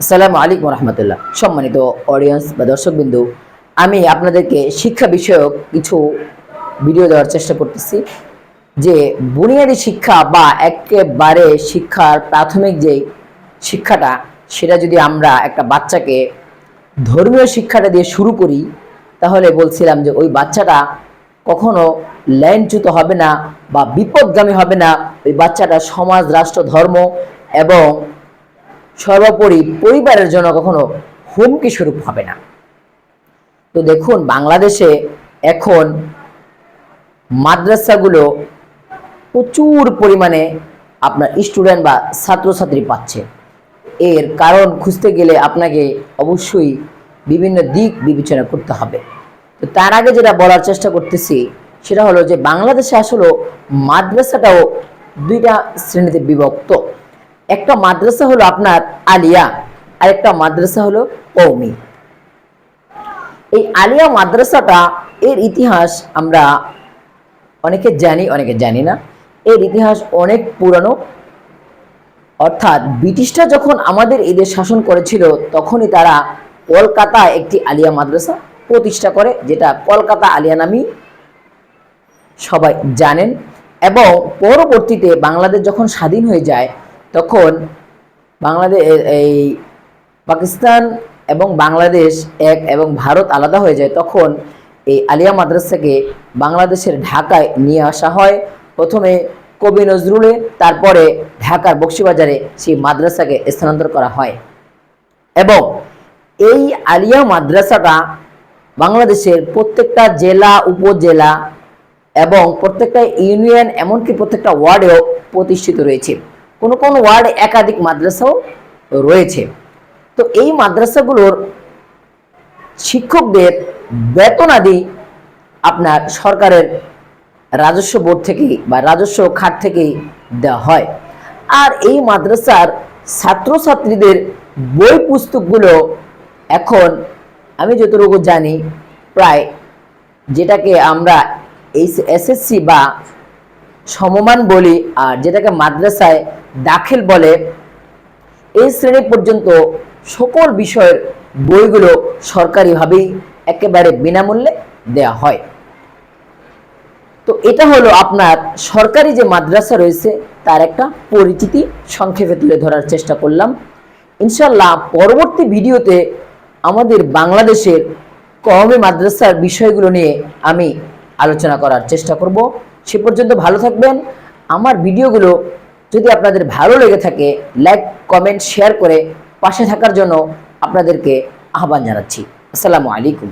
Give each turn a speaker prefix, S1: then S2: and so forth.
S1: আসসালামু আলাইকুম রহমতুল্লাহ। সম্মানিত অডিয়েন্স বা দর্শকবিন্দু, আমি আপনাদেরকে শিক্ষা বিষয়ক কিছু ভিডিও দেওয়ার চেষ্টা করতেছি, যে বুনিয়াদী শিক্ষা বা একেবারে শিক্ষার প্রাথমিক যে শিক্ষাটা, সেটা যদি আমরা একটা বাচ্চাকে ধর্মীয় শিক্ষাটা দিয়ে শুরু করি, তাহলে বলছিলাম যে ওই বাচ্চাটা কখনো লাইনচ্যুত হবে না বা বিপদগামী হবে না। ওই বাচ্চাটা সমাজ, রাষ্ট্র, ধর্ম এবং সর্বোপরি পরিবারের জন্য কখনো হুমকি স্বরূপ হবে না। তো দেখুন, বাংলাদেশে এখন মাদ্রাসাগুলো প্রচুর পরিমাণে আপনার স্টুডেন্ট বা ছাত্রছাত্রী পাচ্ছে। এর কারণ খুঁজতে গেলে আপনাকে অবশ্যই বিভিন্ন দিক বিবেচনা করতে হবে। তো তার আগে যেটা বলার চেষ্টা করতেছি, সেটা হলো যে বাংলাদেশে আসলে মাদ্রাসাটাও দুইটা শ্রেণীতে বিভক্ত। একটা মাদ্রাসা হলো আপনার আলিয়া আর একটা মাদ্রাসা হলো কৌমি এই আলিয়া মাদ্রাসাটা, এর ইতিহাস আমরা অনেকে জানি অনেকে জানি না। এর ইতিহাস অনেক পুরানো। অর্থাৎ ব্রিটিশরা যখন আমাদের এদের শাসন করেছিল, তখনই তারা কলকাতা একটি আলিয়া মাদ্রাসা প্রতিষ্ঠা করে, যেটা কলকাতা আলিয়া নামই সবাই জানেন। এবং পরবর্তীতে বাংলাদেশ যখন স্বাধীন হয়ে যায় তখন বাংলাদেশ এই পাকিস্তান এবং বাংলাদেশ এক এবং ভারত আলাদা হয়ে যায়, তখন এই আলিয়া মাদ্রাসাকে বাংলাদেশের ঢাকায় নিয়ে আসা হয়। প্রথমে কবি নজরুলে, তারপরে ঢাকার বক্সিবাজারে সেই মাদ্রাসাকে স্থানান্তর করা হয়। এবং এই আলিয়া মাদ্রাসাটা বাংলাদেশের প্রত্যেকটা জেলা, উপজেলা এবং প্রত্যেকটা ইউনিয়ন, এমনকি প্রত্যেকটা ওয়ার্ডেও প্রতিষ্ঠিত রয়েছে। কোনো কোনো ওয়ার্ডে একাধিক মাদ্রাসাও রয়েছে। তো এই মাদ্রাসাগুলোর শিক্ষকদের বেতনাদি আপনার সরকারের রাজস্ব বোর্ড থেকেই বা রাজস্ব খাত থেকেই দেওয়া হয়। আর এই মাদ্রাসার ছাত্রছাত্রীদের বই পুস্তকগুলো এখন আমি যতটুকু জানি প্রায় যেটাকে আমরা এই এসএসসি বা সমমান বলি আর যেটাকে মাদ্রাসায় দাখিল বলে এই শ্রেণি পর্যন্ত সকল বিষয়ের বইগুলো সরকারিভাবেই একেবারে বিনামূল্যে দেওয়া হয়। তো এটা হলো আপনার সরকারি যে মাদ্রাসা রয়েছে, তার একটা পরিচিতি সংক্ষেপে তুলে ধরার চেষ্টা করলাম। ইনশাল্লাহ পরবর্তী ভিডিওতে আমাদের বাংলাদেশের কওমি মাদ্রাসার বিষয়গুলো নিয়ে আমি আলোচনা করার চেষ্টা করব। সে পর্যন্ত ভালো থাকবেন। আমার ভিডিওগুলো যদি আপনাদের ভালো লেগে থাকে লাইক কমেন্ট শেয়ার করে পাশে থাকার জন্য আপনাদেরকে আহ্বান জানাচ্ছি। আসসালামু আলাইকুম।